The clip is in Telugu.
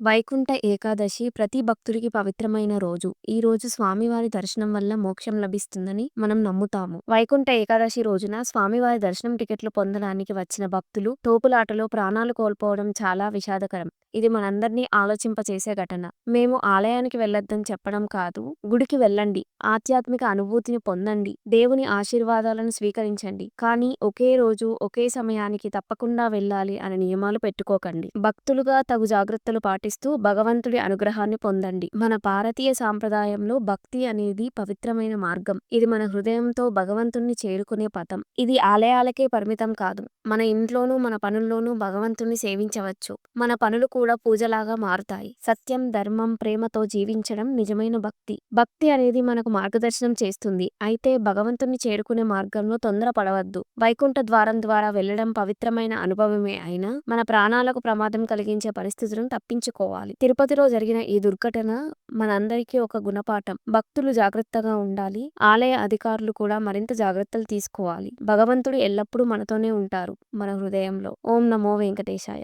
వైకుంఠ ఏకాదశి ప్రతి భక్తుడికి పవిత్రమైన రోజు. ఈ రోజు స్వామివారి దర్శనం వల్ల మోక్షం లభిస్తుందని మనం నమ్ముతాము. వైకుంఠ ఏకాదశి రోజున స్వామివారి దర్శనం టికెట్లు పొందడానికి వచ్చిన భక్తులు తోపులాటలో ప్రాణాలు కోల్పోవడం చాలా విషాదకరం. ఇది మనందరినీ ఆలోచింపచేసే ఘటన. మేము ఆలయానికి వెళ్ళొద్దని చెప్పడం కాదు. గుడికి వెళ్ళండి, ఆధ్యాత్మిక అనుభూతిని పొందండి, దేవుని ఆశీర్వాదాలను స్వీకరించండి. కానీ ఒకే రోజు, ఒకే సమయానికి తప్పకుండా వెళ్ళాలి అనే నియమాలు పెట్టుకోకండి. భక్తులుగా తగు జాగ్రత్తలు పాటిస్తూ భగవంతుడి అనుగ్రహాన్ని పొందండి. మన భారతీయ సాంప్రదాయంలో భక్తి అనేది పవిత్రమైన మార్గం. ఇది మన హృదయంతో భగవంతుణ్ణి చేరుకునే పథం. ఇది ఆలయాలకే పరిమితం కాదు. మన ఇంట్లోనూ, మన పనుల్లోనూ భగవంతుణ్ణి సేవించవచ్చు. మన పనులు కూడా పూజలాగా మారుతాయి. సత్యం, ధర్మం, ప్రేమతో జీవించడం నిజమైన భక్తి. భక్తి అనేది మనకు మార్గదర్శనం చేస్తుంది. అయితే భగవంతుని చేరుకునే మార్గంలో తొందరపడవద్దు. వైకుంఠ ద్వారం ద్వారా వెళ్ళడం పవిత్రమైన అనుభవమే అయినా మన ప్రాణాలకు ప్రమాదం కలిగించే పరిస్థితులను తప్పించుకోవాలి. తిరుపతిలో జరిగిన ఈ దుర్ఘటన మనందరికీ ఒక గుణపాఠం. భక్తులు జాగ్రత్తగా ఉండాలి. ఆలయ అధికారులు కూడా మరింత జాగ్రత్తలు తీసుకోవాలి. భగవంతుడు ఎల్లప్పుడూ మనతోనే ఉంటారు. మన హృదయంలో. ఓం నమో వెంకటేశాయ